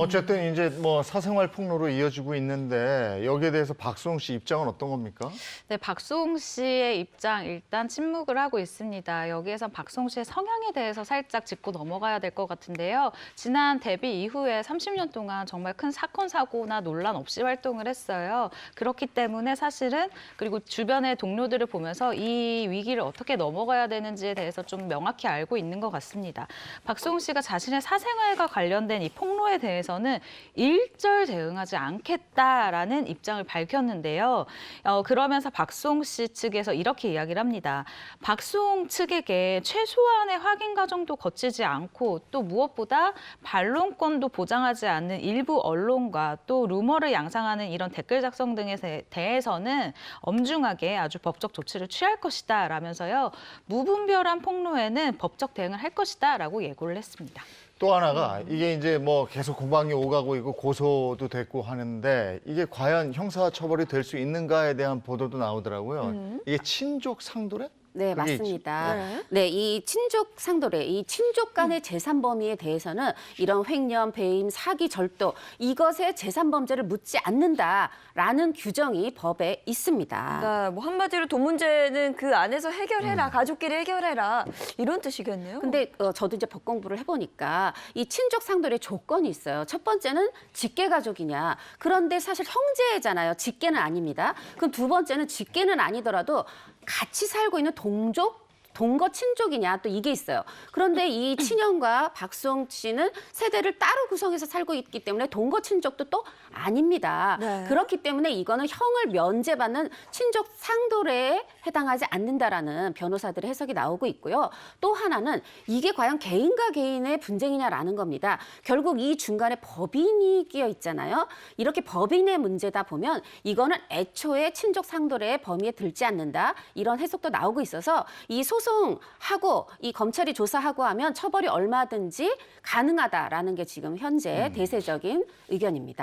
어쨌든 이제 뭐 사생활 폭로로 이어지고 있는데 여기에 대해서 박수홍 씨 입장은 어떤 겁니까? 네, 박수홍 씨의 입장 일단 침묵을 하고 있습니다. 여기에서 박수홍 씨의 성향에 대해서 살짝 짚고 넘어가야 될 것 같은데요. 지난 데뷔 이후에 30년 동안 정말 큰 사건 사고나 논란 없이 활동을 했어요. 그렇기 때문에 사실은 그리고 주변의 동료들을 보면서 이 위기를 어떻게 넘어가야 되는지에 대해서 좀 명확히 알고 있는 것 같습니다. 박수홍 씨가 자신의 사생활과 관련된 이 폭로에 대해서 는 일절 대응하지 않겠다라는 입장을 밝혔는데요. 어, 그러면서 박수홍 씨 측에서 이렇게 이야기를 합니다. 박수홍 측에게 최소한의 확인 과정도 거치지 않고 또 무엇보다 반론권도 보장하지 않는 일부 언론과 또 루머를 양상하는 이런 댓글 작성 등에 대- 대해서는 엄중하게 아주 법적 조치를 취할 것이다 라면서요. 무분별한 폭로에는 법적 대응을 할 것이다 라고 예고를 했습니다. 또 하나가 이게 이제 뭐 계속 공방이 오가고 있고 고소도 됐고 하는데 이게 과연 형사 처벌이 될 수 있는가에 대한 보도도 나오더라고요. 이게 친족 상도래? 네, 맞습니다. 네. 네, 이 친족 상도례, 이 친족 음. 간의 재산 범위에 대해서는 이런 횡령, 배임, 사기, 절도 이것에 재산 범죄를 묻지 않는다라는 규정이 법에 있습니다. 그러니까 뭐 한마디로 돈 문제는 그 안에서 해결해라, 가족끼리 해결해라 이런 뜻이겠네요. 근데 어, 저도 이제 법 공부를 해보니까 이 친족 상도례 조건이 있어요. 첫 번째는 직계 가족이냐. 그런데 사실 형제잖아요. 직계는 아닙니다. 그럼 두 번째는 직계는 아니더라도 같이 살고 있는 동족 동거 친족이냐 또 이게 있어요. 그런데 이 친형과 박수홍 씨는 세대를 따로 구성해서 살고 있기 때문에 동거 친족도 또 아닙니다. 네. 그렇기 때문에 이거는 형을 면제받는 친족 상도례에 해당하지 않는다라는 변호사들의 해석이 나오고 있고요. 또 하나는 이게 과연 개인과 개인의 분쟁이냐라는 겁니다. 결국 이 중간에 법인이 끼어 있잖아요. 이렇게 법인의 문제다 보면 이거는 애초에 친족 상도례의 범위에 들지 않는다. 이런 해석도 나오고 있어서 이 소송하고 이 검찰이 조사하고 하면 처벌이 얼마든지 가능하다라는 게 지금 현재 대세적인 의견입니다.